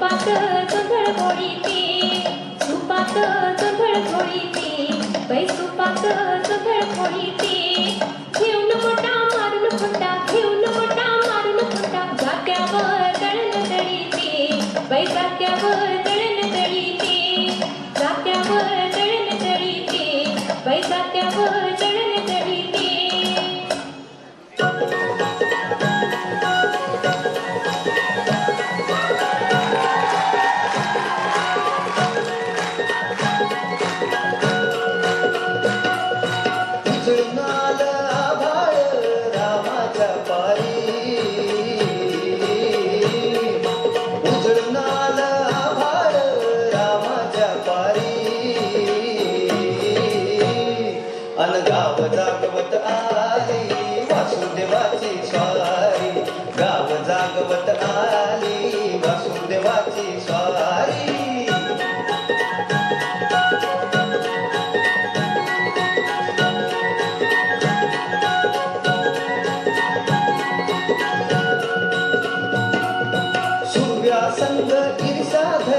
सुपात चंभळ गोळीते सुपात चंभळ गोळीते पै सुपात चंभळ गोळी